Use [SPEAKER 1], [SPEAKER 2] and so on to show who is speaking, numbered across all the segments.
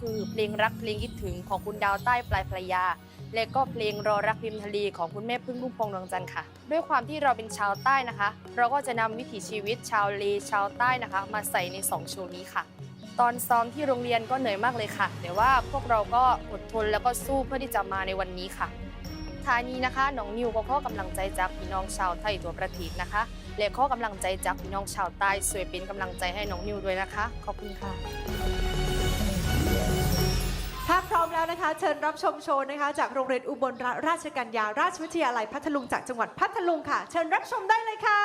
[SPEAKER 1] คือเพลงรักเพลงคิดถึงของคุณดาวใต้ปลายพระยา และก็เพลงรอรักริมทะเลของคุณแม่พึ่งพุ่มพวงดวงจันทร์ค่ะ ด้วยความที่เราเป็นชาวใต้นะคะ เราก็จะนำวิถีชีวิตชาวเลชาวใต้นะคะ มาใส่ในสองโชว์นี้ค่ะ ตอนซ้อมที่โรงเรียนก็เหนื่อยมากเลยค่ะ แต่ว่าพวกเราก็อดทนแล้วก็สู้เพื่อที่จะมาในวันนี้ค่ะท้ายนี้นะคะน้องนิวก็ขอกำลังใจจากพี่น้องชาวไทยตัวประเทศนะคะ และขอกำลังใจจากพี่น้องชาวใต้ช่วยเป็นกำลังใจให้น้องนิวด้วยนะคะ ขอบคุณค่ะ
[SPEAKER 2] ถ้าพร้อมแล้วนะคะ เชิญรับชมโชว์นะคะ จากโรงเรียนอุบลราชกัญญาราชวิทยาลัยพัทลุงจากจังหวัดพัทลุงค่ะ เชิญรับชมได้เลยค่ะ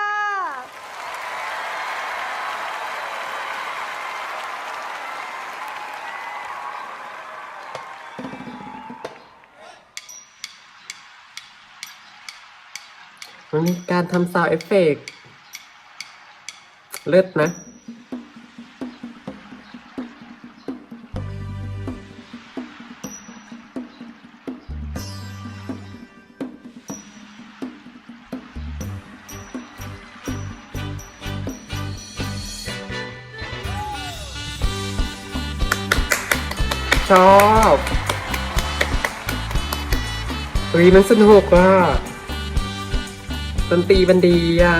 [SPEAKER 3] มันมีการทำซาวเอฟเฟกเลิศนะ ชอบเฮ้ยมันสนุกอะดนตรีมันดีอะ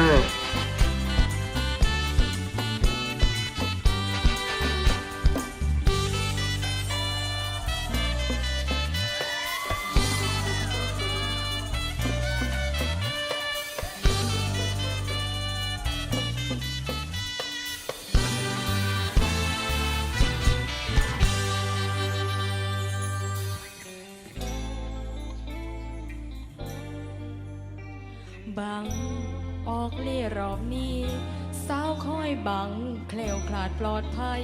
[SPEAKER 1] บัง ออกเล่รอบนี้สาวคอยบังแคล้วคลาดปลอดภัย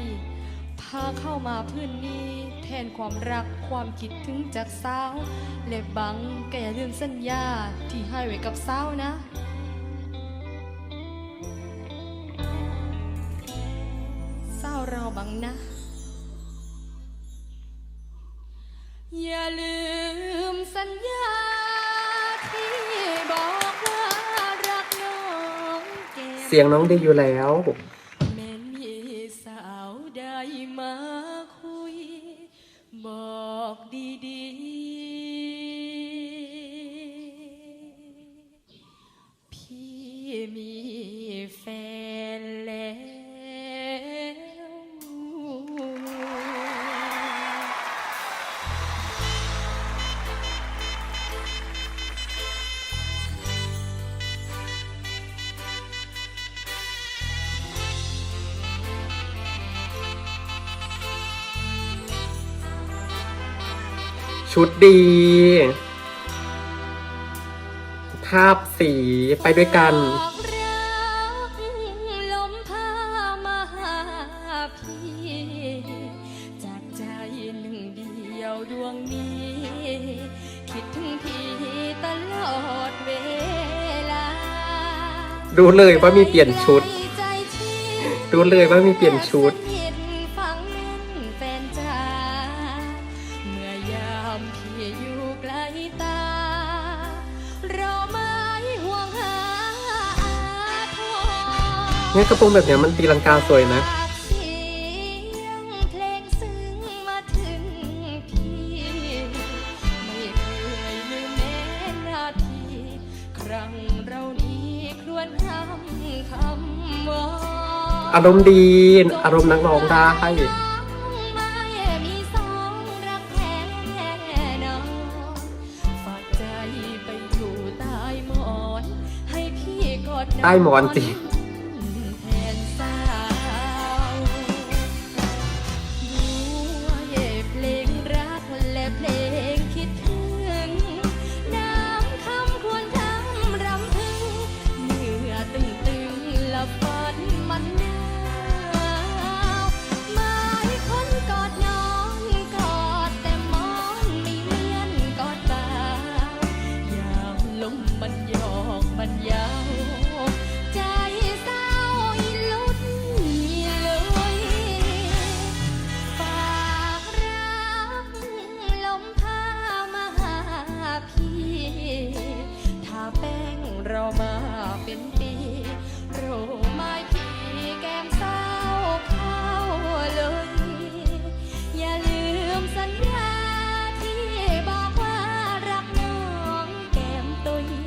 [SPEAKER 1] พาเข้ามาพื้นนี้ แทนความรักความคิดถึงจากสาวและบังก็อย่าลืมสัญญาที่ให้ไว้กับสาวนะสาวเราบังนะ
[SPEAKER 3] เสียงน้องดีอยู่แล้ว ชุดดี ภาพสีไปด้วยกัน
[SPEAKER 1] บอกรักลมพามาหาพี่จากใจหนึ่งเดียวดวงนี้คิดถึงพี่ตลอดเวลา
[SPEAKER 3] ดูเลยว่ามีเปลี่ยนชุด
[SPEAKER 1] ใจที่
[SPEAKER 3] ดูเลยว่ามีเปลี่ยนชุด
[SPEAKER 1] มพี่อยู่ไกลตารอไม้ห่วงหาอาทร
[SPEAKER 3] เนี่ยกระโปรงแบบเนี้ยมันตีลังกาสวยนะ
[SPEAKER 1] เสียงเพลงซึ้งมาถึงพี่ ไม่เคยลืมแม้นาที ครั้งเรานี้ครวญห้ำคำว่า
[SPEAKER 3] อารมณ์ดี อารมณ์นักร้องได้
[SPEAKER 1] พี่ก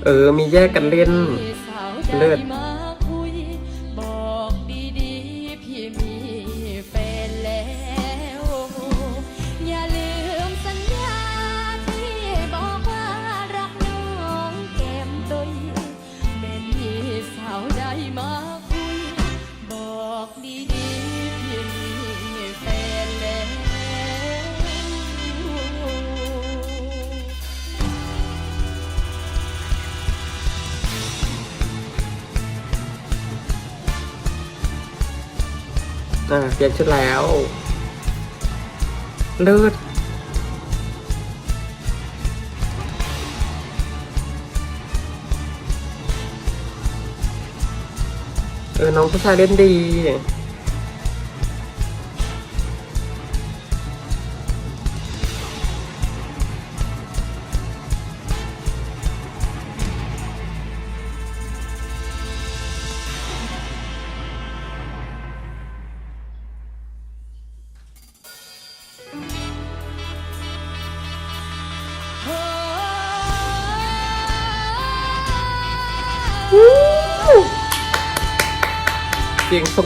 [SPEAKER 1] เออมี
[SPEAKER 3] แยกกันเล่นเลิศ
[SPEAKER 1] อ่าเสียนชุดแล้ว
[SPEAKER 3] เลือดเออน้องผู้ชายเล่นดี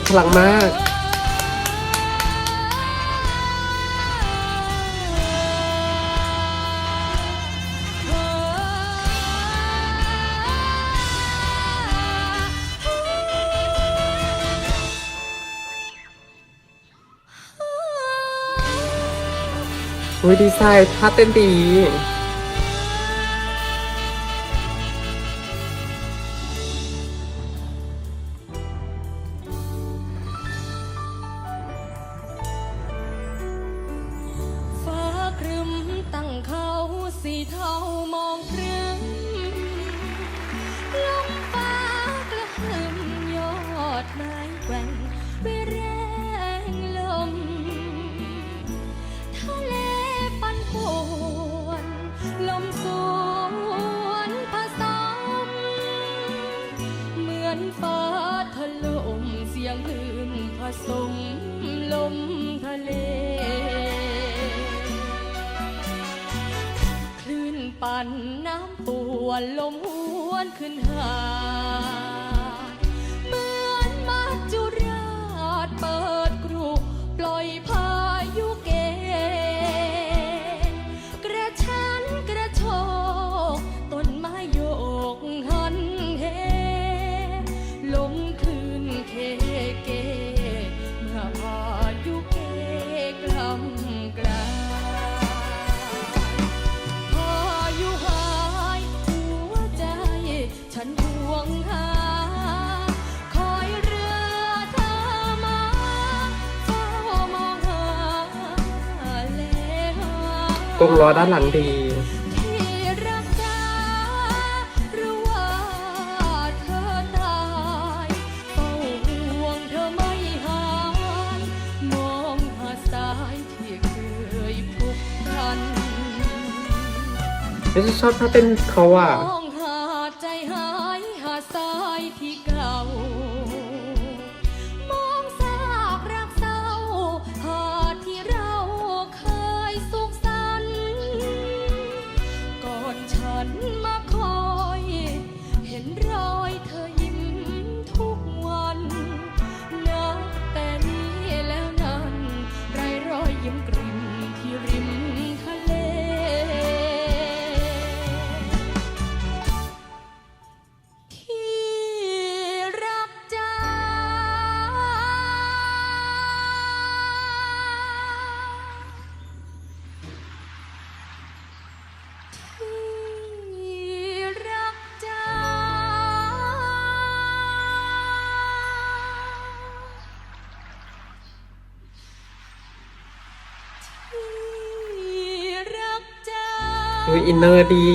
[SPEAKER 3] พลังมากโอ้ยดีไซน์ท่าเต้นดี
[SPEAKER 1] 你偷。ันน้ำป่วนลมหวนขึ้นหา กงล้
[SPEAKER 3] อด้านหลังดี
[SPEAKER 1] แล้ว
[SPEAKER 3] ชอบถ้าเป็นเขาอะ
[SPEAKER 1] อนมาคอย เห็นรอยเธอยิ้ม อิ
[SPEAKER 3] นเนอร์ดี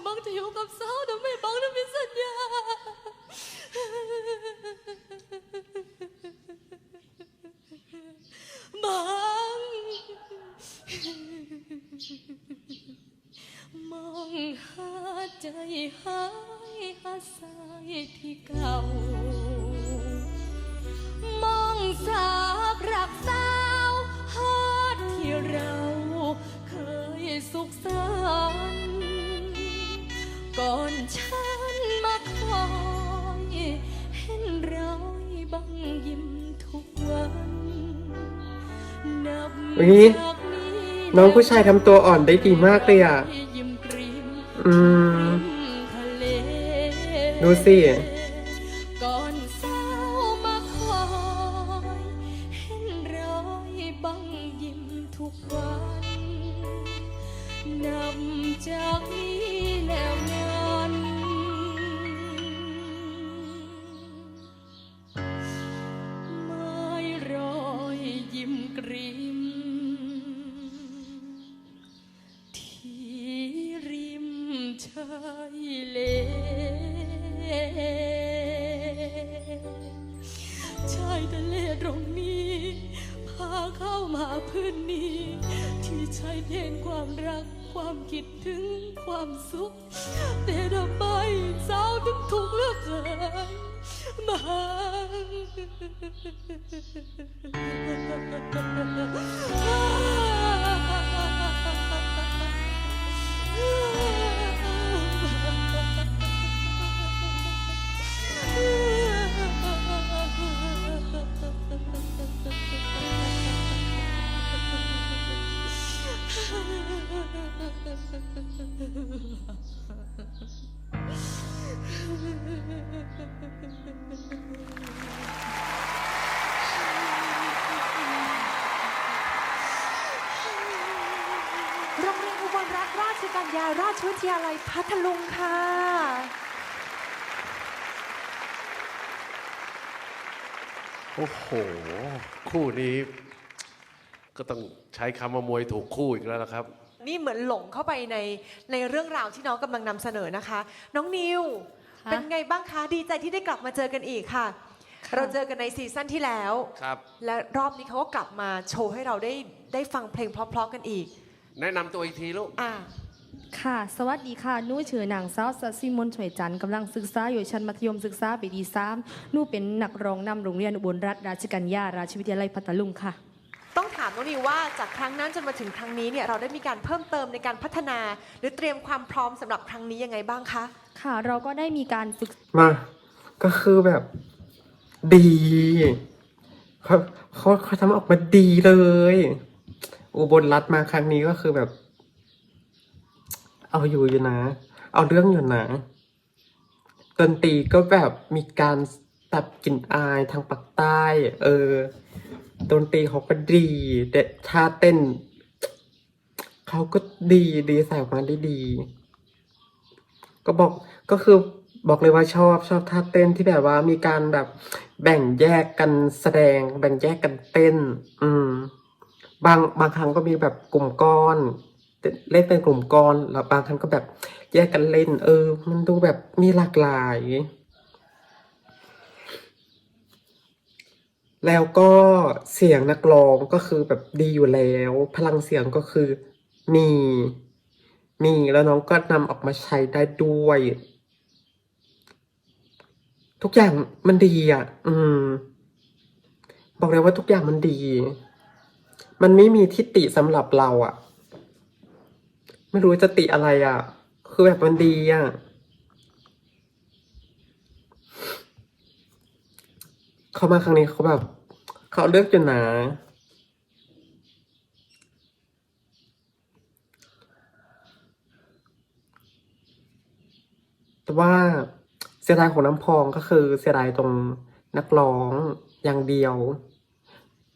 [SPEAKER 1] ว่บังจะอยู่กับสาวต่ไม่บังนั้ม่สัญญา บัง มองหาใจหายหาสายที่เก่า มองสาพรักสาวฮอดที่เรา เคยสุขสันต์ ก่อนฉันมาคอยเห็นรอยบังยิ้มทุกวันนับ
[SPEAKER 3] อุ๊ย
[SPEAKER 1] จากนี้
[SPEAKER 3] น้องผู้ชายทำตัวอ่อนได้ดีมากเลยอะ
[SPEAKER 1] ยิ้มกริม
[SPEAKER 3] อืม
[SPEAKER 1] ทะเล
[SPEAKER 3] ดูสิา
[SPEAKER 1] ยเลชายทะเลตรงนี้ พาเข้ามาพื้นนี้ ที่ชายเด่นความรักความคิดถึงความสุข แต่ทำไมสาวถึงทุกเลือกเกินมา
[SPEAKER 2] วิทยาลัยพัทลุงค่ะ
[SPEAKER 4] โอ้โห คู่นี้ ก็ต้องใช้คำว่ามวยถูกคู่อีกแล้วนะครับ
[SPEAKER 2] นี่เหมือนหลงเข้าไปในในเรื่องราวที่น้องกำลังนำเสนอนะคะ น้องนิว
[SPEAKER 5] ค่ะ
[SPEAKER 2] เป็นไงบ้างคะดีใจที่ได้กลับมาเจอกันอีกค่ะ
[SPEAKER 5] ค่ะ
[SPEAKER 2] เราเจอกันในซีซั่นที่แล้ว
[SPEAKER 4] ครับ
[SPEAKER 2] และรอบนี้เขาก็กลับมาโชว์ให้เราได้ได้ฟังเพลงเพราะๆกันอีก
[SPEAKER 4] แนะนำตัวอีกทีลูก
[SPEAKER 2] อ่า
[SPEAKER 5] ค่ะ สวัสดีค่ะหนู่ชื่อนางสาวสัสิมนต์ช่วยจันทร์กำลังศึกษาอยู่ชั้นมัธยมศึกษาปีที่สามหนู่เป็นนักร้องนำโรงเรียนอุบลรัตนราชกัญญาราชวิทยาลัยพัทลุงค่ะ
[SPEAKER 2] ต้องถามน้องนิวว่าจากครั้งนั้นจนมาถึงครั้งนี้เนี่ยเราได้มีการเพิ่มเติมในการพัฒนา หรือเตรียมความพร้อมสำหรับครั้งนี้ยังไงบ้างคะ
[SPEAKER 5] ค่ะ เราก็ได้มีการฝึก
[SPEAKER 3] มา ก็คือแบบดีเขาเขาเขาทำออกมาดีเลย อุบลรัฐมาครั้งนี้ก็คือแบบ เอาอยู่อยู่นะ เอาเรื่องอยู่นะดนตรีก็แบบมีการตัดกลิ่นอายทางปากใต้ เออดนตรีเขาก็ดีแต่ท่าเต้น เขาก็ดีดีใส่ออกมาได้ดี ก็บอกก็คือบอกเลยว่าชอบชอบท่าเต้นที่แบบว่ามีการแบบแบ่งแยกกันแสดง แบ่งแยกกันเต้น อืม บางบางครั้งก็มีแบบกลุ่มก้อน เล่นเป็นกลุ่มก้อนแล้วบางครั้งก็แบบแยกกันเล่น เออ มันดูแบบมีหลากหลาย แล้วก็เสียงนักร้องก็คือแบบดีอยู่แล้ว พลังเสียงก็คือมี มีแล้วน้องก็นำออกมาใช้ได้ด้วย ทุกอย่างมันดีอะ อืม บอกเลยว่าทุกอย่างมันดี มันไม่มีทิฏฐิสำหรับเราอะ ไม่รู้จะติอะไรอะ คือแบบมันดีอะ เขามาครั้งนี้เขาแบบ เขาเลือกอยู่นะแต่ว่าเสียดายของน้ำพองก็คือเสียดายตรงนักร้องอย่างเดียว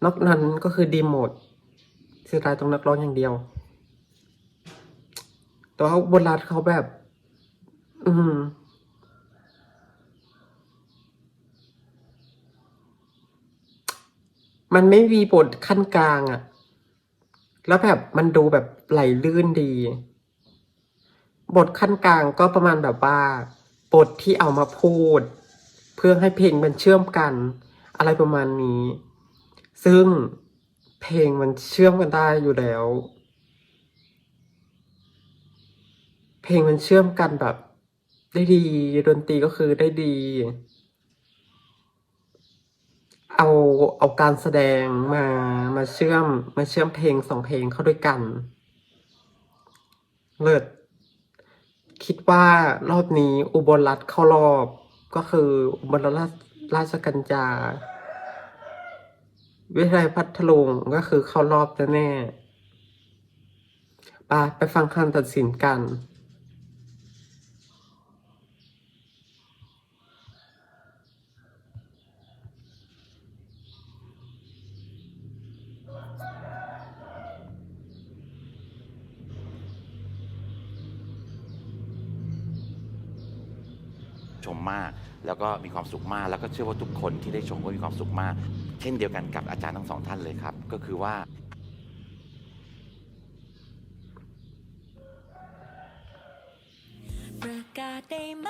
[SPEAKER 3] นอกนั้นก็คือดีหมดเสียดายตรงนักร้องอย่างเดียว แต่ว่าบนรัฐเขาแบบ อืมมันไม่มีบทขั้นกลางอะแล้วแบบมันดูแบบไหลลื่นดี บทขั้นกลางก็ประมาณแบบว่า บทที่เอามาพูด เพื่อให้เพลงมันเชื่อมกัน อะไรประมาณนี้ ซึ่งเพลงมันเชื่อมกันได้อยู่แล้ว เพลงมันเชื่อมกันแบบ ได้ดีดนตรีก็คือได้ดี เอาเอาการแสดงมามาเชื่อมมาเชื่อมเพลงสองเพลงเข้าด้วยกัน เลิศคิดว่ารอบนี้อุบลรัฐเข้ารอบก็คืออุบลราชราชกัญญาวิทยาลัยพัทลุงก็คือเข้ารอบแน่ๆไปไปฟังคำตัดสินกัน
[SPEAKER 6] ชมมาก แล้วก็มีความสุขมาก แล้วก็เชื่อว่าทุกคนที่ได้ชมก็มีความสุขมาก เช่นเดียวกันกับอาจารย์ทั้งสองท่านเลยครับ ก็คือว่า
[SPEAKER 7] ประกาศได้ไหม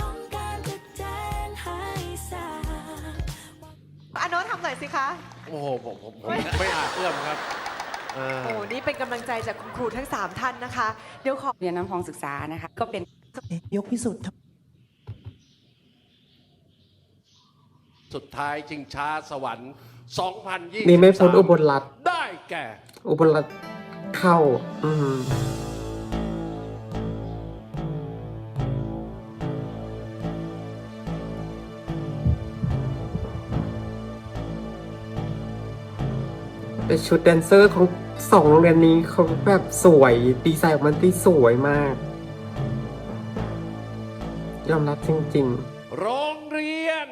[SPEAKER 7] ต้องการจะแจ้งให้ทราบ
[SPEAKER 2] อโนตทำหน่อยสิคะ
[SPEAKER 4] โอ้โหผมผมผมไม่อาจเอื้อมครับอ่า
[SPEAKER 2] โอ้นี่เป็นกำลังใจจากคุณครูทั้ง 3 ท่านนะคะ เดี๋ยวขอ
[SPEAKER 8] เรียนน้ำพองศึกษานะคะ ก็เป็น
[SPEAKER 9] ยกพิสูจน์
[SPEAKER 4] สุดท้ายจิงช้าสวรรค์ 2020
[SPEAKER 3] นี่ไม่พ้นอุบลรัฐ
[SPEAKER 4] ได้แก่
[SPEAKER 3] อุบลรัฐเข้า อืมแต่ชุดแดนเซอร์ของสองโรงเรียนนี้เขาแบบสวย ดีไซน์ออกมาที่สวยมาก ยอมรับจริง
[SPEAKER 4] โรงเรียน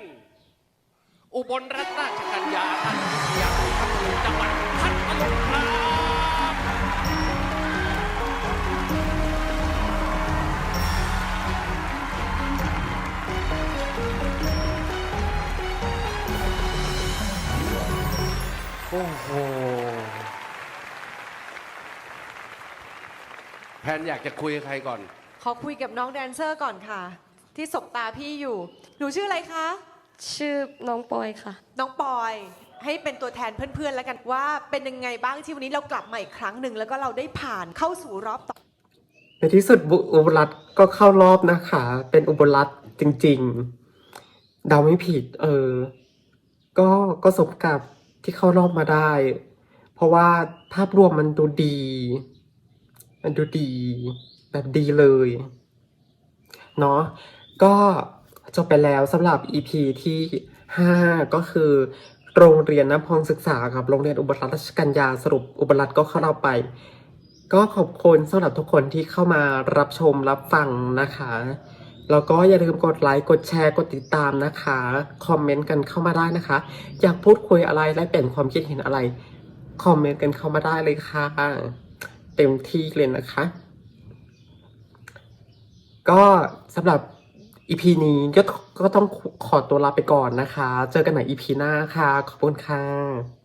[SPEAKER 4] อุบลรัตนราชกัญญาราชวิทยาลัยพัทลุงจังหวัดพัทลุงครับโอ้โห แพนอยากจะคุยกับใครก่อน
[SPEAKER 2] ขอคุยกับน้องแดนเซอร์ก่อนค่ะ ที่สบตาพี่อยู่ หนูชื่ออะไรคะ
[SPEAKER 1] ชื่อน้องปอยค่ะ
[SPEAKER 2] น้องปอย ให้เป็นตัวแทนเพื่อนๆ แล้วกันว่าเป็นยังไงบ้างที่วันนี้เรากลับมาอีกครั้งหนึ่งแล้วก็เราได้ผ่านเข้าสู่รอบต่อ
[SPEAKER 3] ๆในที่สุดบุอุบลรัฐก็เข้ารอบนะคะ เป็นอุบลรัฐจริงๆเดาไม่ผิด เออ ก็ก็สมกับที่เข้ารอบมาได้ เพราะว่าภาพรวมมันดูดี มันดูดี แบบดีเลย เนาะ ก็จบไปแล้วสำหรับ EP ที่ 5 ก็คือ โรงเรียนน้ำพองศึกษากับ โรงเรียนอุบลรัฐราชกัญญาสรุปอุบลรัฐก็เข้าเรอบไป ก็ขอบคุณสำหรับทุกคนที่เข้ามารับชมรับฟังนะคะ แล้วก็อย่าลืมกดไลค์ กดแชร์ กดติดตามนะคะ คอมเมนต์กันเข้ามาได้นะคะ อยากพูดคุยอะไรและเปลี่ยนความคิดเห็นอะไร คอมเมนต์กันเข้ามาได้เลยค่ะ เต็มที่เลยนะคะ ก็สำหรับ อีพีนี้ก็ก็ต้องขอตัวลาไปก่อนนะคะ เจอกันใหม่ EP หน้าค่ะ ขอบคุณค่ะ